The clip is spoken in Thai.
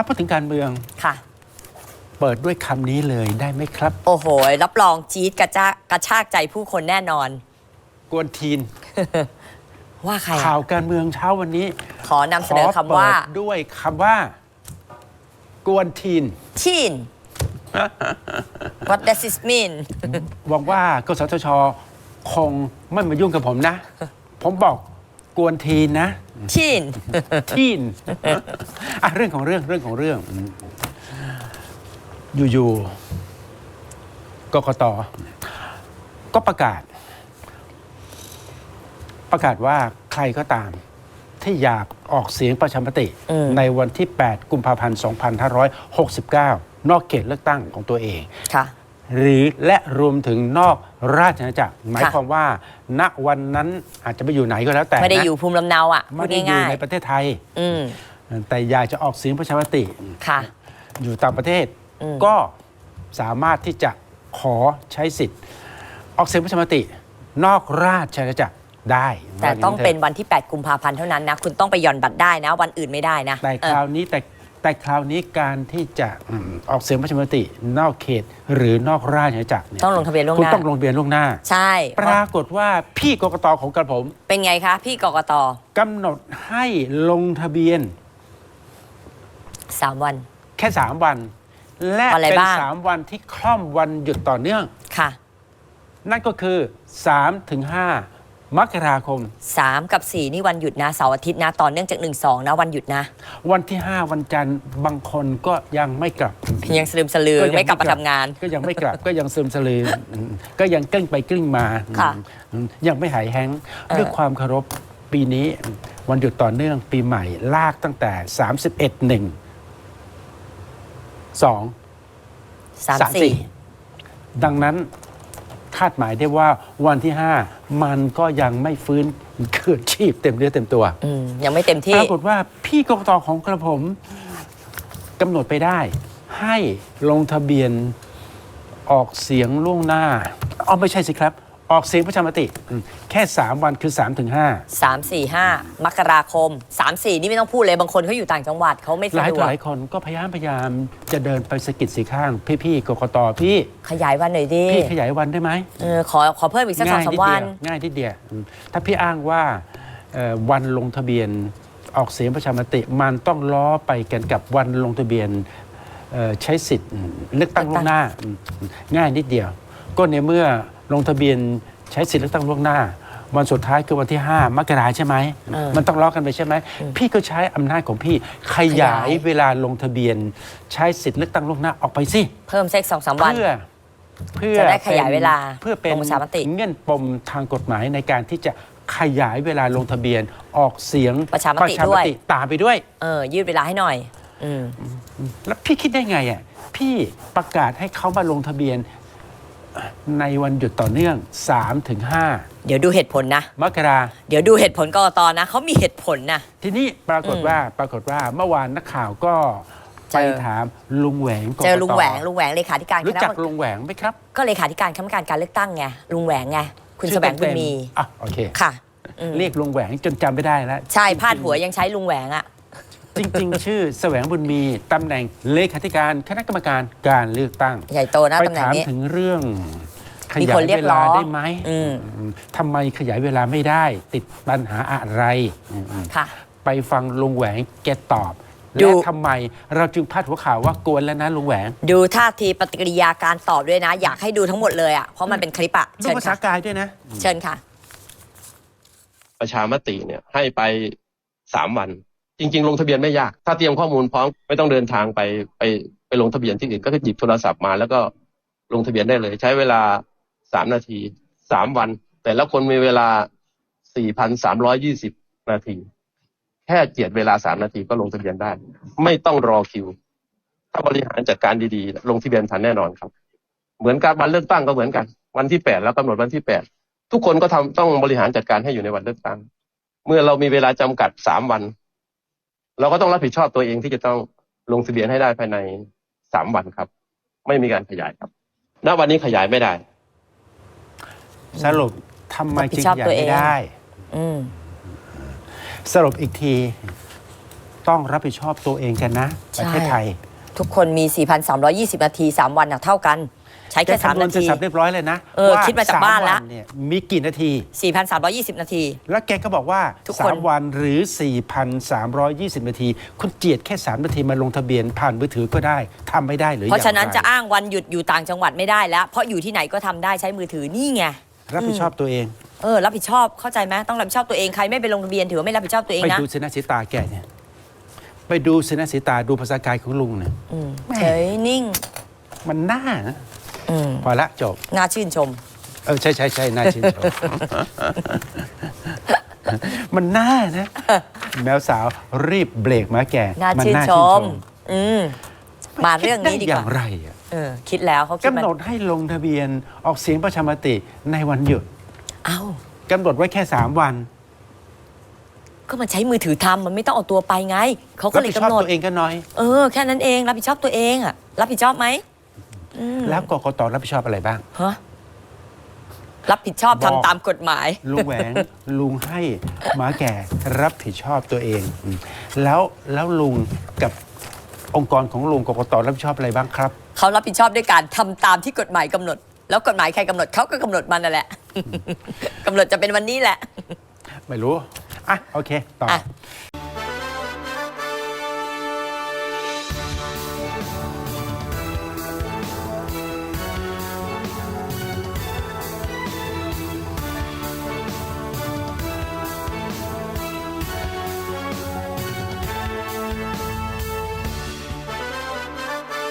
ถ้าพูดถึงการเมืองค่ะ เปิดด้วยคำนี้เลยได้ไหมครับ โอ้โห รับรองจี๊ดกระจากระชากใจผู้คนแน่นอน กวนทีน ว่าใครข่าวการเมืองเช้าวันนี้ขอนำเสนอคำว่าขอเปิดด้วยคำว่า กวนทีน ทีน What does this mean หวังว่ากสทช คงไม่มายุ่งกับผมนะ ผมบอก กวนทีนนะทีนทีนอะเรื่องของเรื่องเรื่องของเรื่องอืมอยู่ๆกกตก็ประกาศ ประกาศว่าใครก็ตาม ที่อยากออกเสียงประชามติ อืมในวันที่ 8 กุมภาพันธ์ 2569 นอกเขตเลือกตั้งของตัวเอง ค่ะ หรือและรวมถึงนอกราชอาณาจักร หมายความว่า ณวันนั้นอาจจะไปอยู่ไหนก็แล้วแต่ไม่ได้นะอยู่ภูมิลำเนาอะพูไม่ดได้อยู่ง่ายในประเทศไทย ๆอืม แต่อยากจะออกเสียงประชามติ ค่ะ อยู่ต่างประเทศอืม ก็สามารถที่จะขอใช้สิทธิ์ ออกเสียงประชามติ นอกราชอาณาจักรได้แต่ต้องว่าเป็นถะวันที่ 8 กุมภาพันธ์เท่านั้นนะ คุณต้องไปหย่อนบัตรได้นะ วันอื่นไม่ได้นะแต่เอคอ ราวนี้แต่ แต่คราวนี้การที่จะอืมออกเสียงประชามตินอกเขตหรือนอกราชอาณาจักรเนี่ยต้องลงทะเบียนล่วงคุณหน้า ต้องลงทะเบียนล่วงหน้า ใช่ปรากฏว่าพี่กกตของกระผมเป็นไงคะ พี่กกตกำหนดให้ลงทะเบียนสามวัน แค่ 3 วัน และวันอะไรเป็น บ้าง 3 วันที่คล่อมวันหยุดต่อเนื่อง ค่ะ นั่นก็คือ3ถึง5 มกราคม 3 กับ 4 นี่วันหยุดนะเสาร์อาทิตย์นะต่อเนื่องจาก 1 2 นะวันหยุดนะ วันที่ 5 วันจันทร์บางคนก็ยังไม่กลับ ยังสลืมสลือยังไม่กลับมาทำงาน ก็ยังไม่กลับก็ยังซึมสลืออืมก็ยังกลิ้งไปกลิ้งมา ค่ะอืมยังไม่หายแห้งค์เออด้วยความเคารพปีนี้ วันหยุดต่อเนื่องปีใหม่ลากตั้งแต่ 31 1 2 3 4 ดังนั้นคาดหมายได้ว่าวันที่ 5 มันก็ยังไม่ฟื้นคืนชีพเต็มเนื้อเต็มตัวอืมยังไม่เต็มปที่รากฏว่าพี่กกตของกระผมกำหนดไปได้ ให้ลงทะเบียนออกเสียงล่วงหน้าอ๋อไม่ใช่สิครับ ออกเสียงประชามติอืมแค่ 3 วันคือ 3-5ถึง3 4 5 มกราคม 3 4 นี่ไม่ต้องพูดเลย บางคนเขาอยู่ต่างจังหวัดเขาไม่หสะลายดต่วอกหลายคนก็พยายามพยายามจะเดินไปสะกิดสีข้าง พี่ๆกกตพี่ ขยายวันหน่อยดิพี่ขยายวันได้ไหม เออขอขอเพิ่มอีกสักสองสามวัน ง่ายนิดเดียวอืมถ้าพี่อ้างว่าเอ่อวันลงทะเบียนออกเสียงประชามติ มันต้องล้อไปกันกับวันลงทะเบียนเอ่อใช้สิทธิ์อืมเลือกตั้งล่วงหน้าอืมง่ายนิดเดียว ก็ในเมื่อ ลงทะเบียนใช้สิทธิ์เลือกตั้งล่วงหน้า วันสุดท้ายคือวันที่ 5 มกราใช่ไหม เออมันต้องล้อกันไปใช่ไหม พี่ก็ใช้อำนาจของพี่ขยายขยาย เวลาลงทะเบียน ใช้สิทธิ์เลือกตั้งล่วงหน้าออกไปสิ เพิ่มเซ็กสองสามวัน เพื่อเพื่อจะได้ขยายป็นเวลาเพื่อเป็นลงประชามติ เงื่อนปมทางกฎหมายในการที่จะขยายเวลาลงทะเบียนออกเสียงประชามติด้วย ตามไปด้วย เออ ยืดเวลาให้หน่อย อืม แล้วพี่คิดได้ไงอะพี่ประกาศให้เขามาลงทะเบียน ในวันหยุดต่อเนื่อง 3-5ถึงเดี๋ยวดูเหตุผลนะ มกราเดี๋ยวดูเหตุผลกรกตนะเขามีเหตุผลนะ ทีนี้ปรากฏว่าปรากฏว่าเมื่อวานนักข่าวก็เจไปอถามลุงแหวงกกตเจอลุงแหวงลุงแหวงเลขาธิการครู้ณะจักลุงแหวงไหมครับ ก็เลขาธิการคณะกรรมการการเลือกตั้งไงลุงแหวงไงคุณแสวงบุญมีชื่อเต็ๆอะโอเคค่ะอืมเรียกลุงแหวงจนจำไม่ได้แล้วใช่พาดหัวยังใช้ลุงแหวงอะ จริง ๆ ชื่อแสวงบุญมีตำแหน่งเลขาธิการคณะกรรมการการเลือกตั้งใหญ่โตนะไปตำแหน่งถามนี้ ถึงเรื่องขมียาคนยเรียเวกร้ลาองได้ไหมอืมอืม ทำไมขยายเวลาไม่ได้ ติดปัญหาอะไรอืมค่ะ ไปฟังลุงแหวงแกตอบ ดู และทำไมเราจึงพาดหัวข่าวว่ากวนแล้วนะลุงแหวงดูท่าทีปฏิกิริยาการตอบด้วยนะ อยากให้ดูทั้งหมดเลยอะเพราะมันเป็นคลิปอะดูเชิญภาษาค่ะกายด้วยนะ เชิญค่ะ ประชามติเนี่ยให้ไปสามวัน จริง ๆ ลงทะเบียนไม่ยาก ถ้าเตรียมข้อมูลพร้อมไม่ต้องเดินทางไปไปไปลงทะเบียนที่อื่นก็คือหยิบโทรศัพท์มา แล้วก็ลงทะเบียนได้เลย ใช้เวลาสามนาทีสามวัน แต่ละคนมีเวลาสี่พันสามร้อยยี่สิบนาที แค่เจียดเวลาสามนาทีก็ลงทะเบียนได้ ไม่ต้องรอคิว ถ้าบริหารจัดการดีๆ ลงทะเบียนทันแน่นอนครับ เหมือนการวันเลือกตั้งก็เหมือนกัน วันที่แปดแล้วกำหนดวันที่แปดทุกคนก็ทำต้องบริหารจัดการให้อยู่ในวันเลือกตั้ง เมื่อเรามีเวลาจำกัดสามวัน เราก็ต้องรับผิดชอบตัวเองที่จะต้องลงทะเบียนให้ได้ภายในสามวันครับ ไม่มีการขยายครับ ณ วันนี้ขยายไม่ได้ สรุปทำไมรับผิจึดงชอบขยายตัวเองไม่ได้ อืม สรุปอีกที ต้องรับผิดชอบตัวเองกันนะใช่ประเทศไทย ทุกคนมี 4,320 นาที 3 วันอะเท่ากัน ใช้แค่แกคำน3วณนาเสร็จทีสับเรียบร้อยเลยนะเออคิดมาจากบ้านละสมเนี่ยมีกี่นาที 4,320 นาที แล้วแกก็บอกว่า ทุกคน 3 วันหรือ 4,320 นาที คุณเจียดแค่ 3 นาทีมาลงทะเบียนผ่านมือถือก็ได้ทำไม่ได้หรือเพราะฉะนั้นอย่งไจะอ้างวันหยุดอยู่ต่างจังหวัดไม่ได้แล้ว เพราะอยู่ที่ไหนก็ทำได้ใช้มือถือนี่ไงรับผิดชอบตัวเอง เออรับผิดชอบเข้าใจไหมต้องรับผิดชอบตัวเองใครไม่ไปลงทะเบียนถือว่าไม่รับผิดชอบตัวเองไปนะดูสีหน้าสีตาแกเนี่ยไปดูสีหน้าสีตาดูภาษากายของลุงเนี่ยอืมแม่ เฉยนิ่ง มันน่านะอืม พอละจบ น่าชื่นชม เออใช่ใช่ใช่น่าชื่นชม มันน่านะ แมวสาวรีบเบรกมาแกน่ามัชื่นชม อืม มาเรื่องนี้ดีคิกไอย่าว่างไรอะเออ คิดแล้วเขาคิดกำมาหนดให้ลงทะเบียนออกเสียงประชามติในวันหยุดเอ้า กำหนดไว้แค่ 3 วันก็มันใช้มือถือทำมันไม่ต้องเอาตัวไปไง เขาก็รับเลผิยดชอบกำหนด ตัวเองกันหน่อย เออ แค่นั้นเอง รับผิดชอบตัวเองอะรับผิดชอบไหมอืม แล้วกกตรับผิดชอบอะไรบ้าง ฮะรับผิดชอบบอทำกตามกฎหมาย ลุงแหวง ลุงให้หมาแก่รับผิดชอบตัวเองอืมแล้วแล้วลุงกับองค์กรของลุงกกตรับผิดชอบอะไรบ้างครับ เขารับผิดชอบด้วยการทำตามที่กฎหมายกำหนด แล้วกฎหมายใครกำหนดเขาก็กำหนดมันนั่นแหละ กำหนดจะเป็นวันนี้แหละ ไม่รู้ อะ โอเค ต่อ อะ